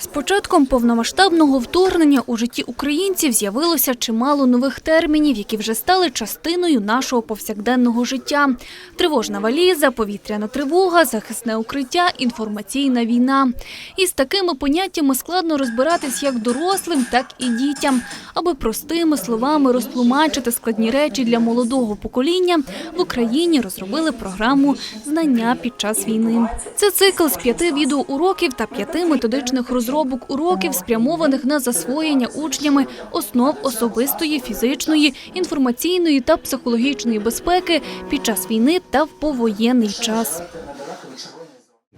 З початком повномасштабного вторгнення у житті українців з'явилося чимало нових термінів, які вже стали частиною нашого повсякденного життя: тривожна валіза, повітряна тривога, захисне укриття, інформаційна війна. І з такими поняттями складно розбиратись як дорослим, так і дітям. Аби простими словами розтлумачити складні речі для молодого покоління, в Україні розробили програму Знання під час війни. Це цикл з п'яти відеоуроків та п'яти методичних розробок уроків, спрямованих на засвоєння учнями основ особистої, фізичної, інформаційної та психологічної безпеки під час війни та в повоєнний час.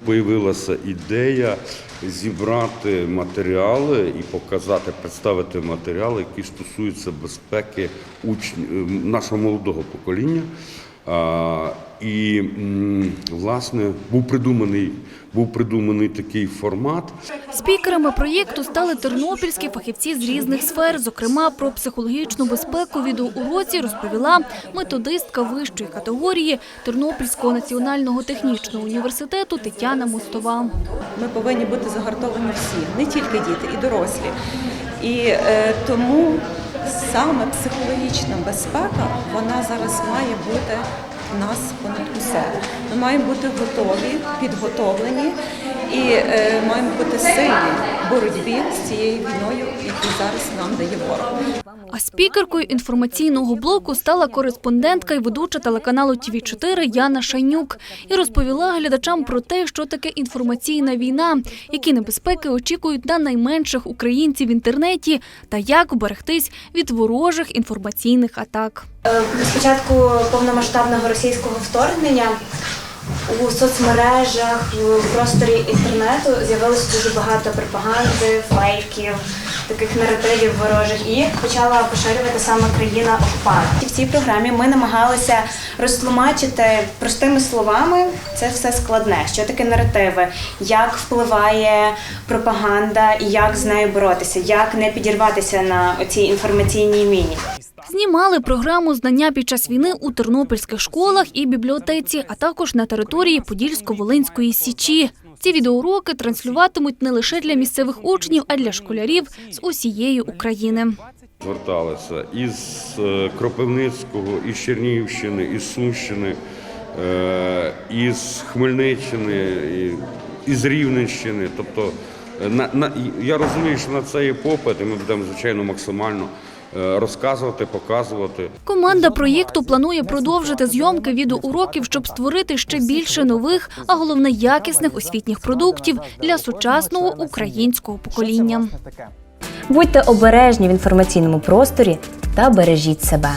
Появилася ідея зібрати матеріали і показати, представити матеріали, які стосуються безпеки учнів нашого молодого покоління. І власне був придуманий, був придуманий такий формат. Спікерами проєкту стали тернопільські фахівці з різних сфер. Зокрема, про психологічну безпеку відеоуроці розповіла методистка вищої категорії Тернопільського національного технічного університету Тетяна Мостова. Ми повинні бути загартовані всі, не тільки діти, і дорослі. І е, тому саме психологічна безпека вона зараз має бути нас понад усе. Ми маємо бути готові, підготовлені і е, маємо бути сильні в боротьбі з цією війною, яку зараз нам дає ворог. А спікеркою інформаційного блоку стала кореспондентка і ведуча телеканалу ТВ 4 Яна Шайнюк і розповіла глядачам про те, що таке інформаційна війна, які небезпеки очікують на найменших українців в інтернеті, та як уберегтись від ворожих інформаційних атак. Е, З початку повномасштабного російського вторгнення у соцмережах, в просторі інтернету з'явилося дуже багато пропаганди, фейків, таких наративів ворожих, і їх почала поширювати саме країна окупант. В цій програмі ми намагалися розтлумачити простими словами це все складне. Що таке наративи, як впливає пропаганда і як з нею боротися, як не підірватися на оцій інформаційній міні. Знімали програму знання під час війни у тернопільських школах і бібліотеці, а також на території Подільсько-Волинської січі. Ці відеоуроки транслюватимуть не лише для місцевих учнів, а для школярів з усієї України. Зверталися із е, Кропивницького, із Чернігівщини, із Сумщини, е, із Хмельниччини, із Рівненщини. Тобто, е, на, я розумію, що на це є попит, і ми будемо, звичайно, максимально розказувати, показувати. Команда проєкту планує продовжити зйомки відеоуроків, щоб створити ще більше нових, а головне якісних освітніх продуктів для сучасного українського покоління. Будьте обережні в інформаційному просторі та бережіть себе.